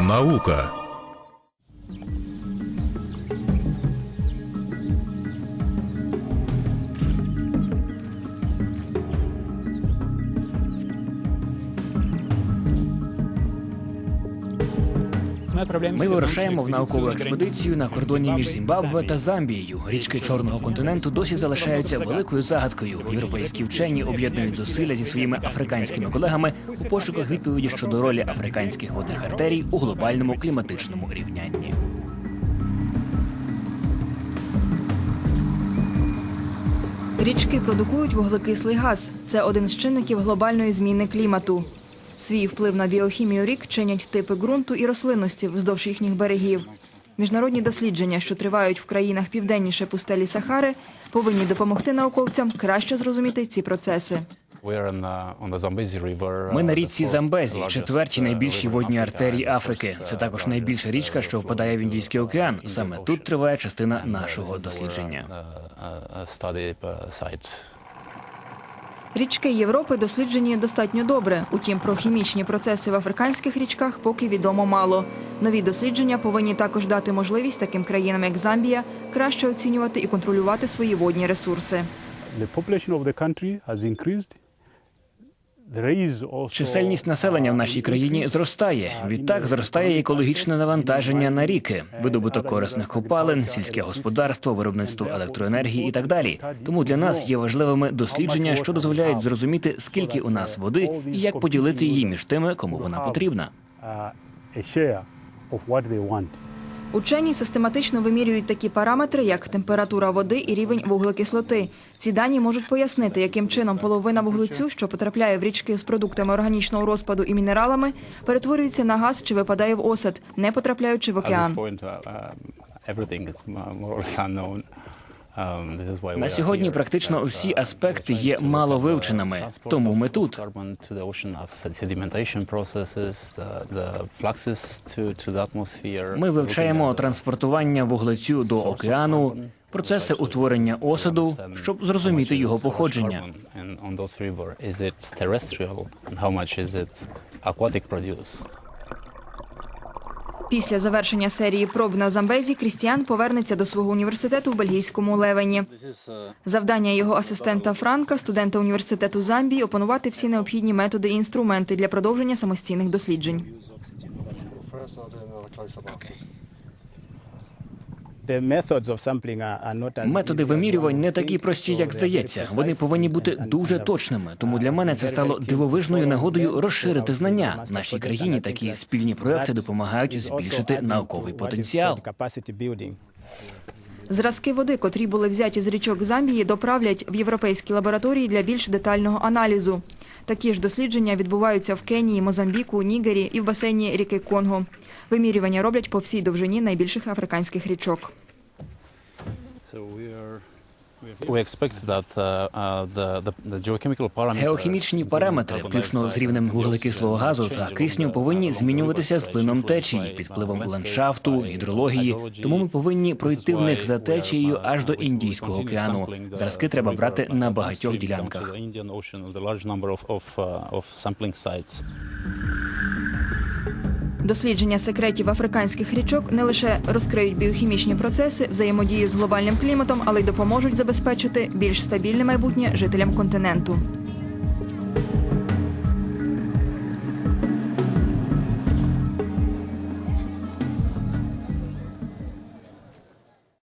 Наука. Ми вирушаємо в наукову експедицію на кордоні між Зімбабве та Замбією. Річки Чорного континенту досі залишаються великою загадкою. Європейські вчені об'єднують зусилля зі своїми африканськими колегами у пошуках відповіді щодо ролі африканських водних артерій у глобальному кліматичному рівнянні. Річки продукують вуглекислий газ. Це один з чинників глобальної зміни клімату. Свій вплив на біохімію рік чинять типи ґрунту і рослинності вздовж їхніх берегів. Міжнародні дослідження, що тривають в країнах південніше пустелі Сахари, повинні допомогти науковцям краще зрозуміти ці процеси. Ми на річці Замбезі, четвертій найбільшій водній артерії Африки. Це також найбільша річка, що впадає в Індійський океан. Саме тут триває частина нашого дослідження. Річки Європи досліджені достатньо добре. Утім, про хімічні процеси в африканських річках поки відомо мало. Нові дослідження повинні також дати можливість таким країнам, як Замбія, краще оцінювати і контролювати свої водні ресурси. Чисельність населення в нашій країні зростає. Відтак зростає екологічне навантаження на ріки, видобуток корисних копалин, сільське господарство, виробництво електроенергії і так далі. Тому для нас є важливими дослідження, що дозволяють зрозуміти, скільки у нас води і як поділити її між тими, кому вона потрібна. Учені систематично вимірюють такі параметри, як температура води і рівень вуглекислоти. Ці дані можуть пояснити, яким чином половина вуглецю, що потрапляє в річки з продуктами органічного розпаду і мінералами, перетворюється на газ чи випадає в осад, не потрапляючи в океан. Um, На сьогодні практично всі аспекти є мало вивченими, тому ми тут. Ми вивчаємо транспортування вуглецю до океану, процеси утворення осаду, щоб зрозуміти його походження. Після завершення серії проб на Замбезі Крістіан повернеться до свого університету в бельгійському Левені. Завдання його асистента Франка, студента університету Замбії, опанувати всі необхідні методи і інструменти для продовження самостійних досліджень. Методи вимірювань не такі прості, як здається. Вони повинні бути дуже точними. Тому для мене це стало дивовижною нагодою розширити знання. have Нашій країні такі спільні проекти допомагають збільшити науковий потенціал. Зразки води, котрі були взяті з річок Замбії, доправлять в європейські лабораторії для більш детального аналізу. Такі ж дослідження відбуваються в Кенії, Мозамбіку, Нігері і в басейні ріки Конго. Вимірювання роблять по всій довжині найбільших африканських річок. Геохімічні параметри, включно з рівнем вуглекислого газу та кисню, повинні змінюватися з плином течії, під впливом ландшафту, гідрології. Тому ми повинні пройти в них за течією аж до Індійського океану. Зразки треба брати на багатьох ділянках. Дослідження секретів африканських річок не лише розкриють біохімічні процеси, взаємодію з глобальним кліматом, але й допоможуть забезпечити більш стабільне майбутнє жителям континенту.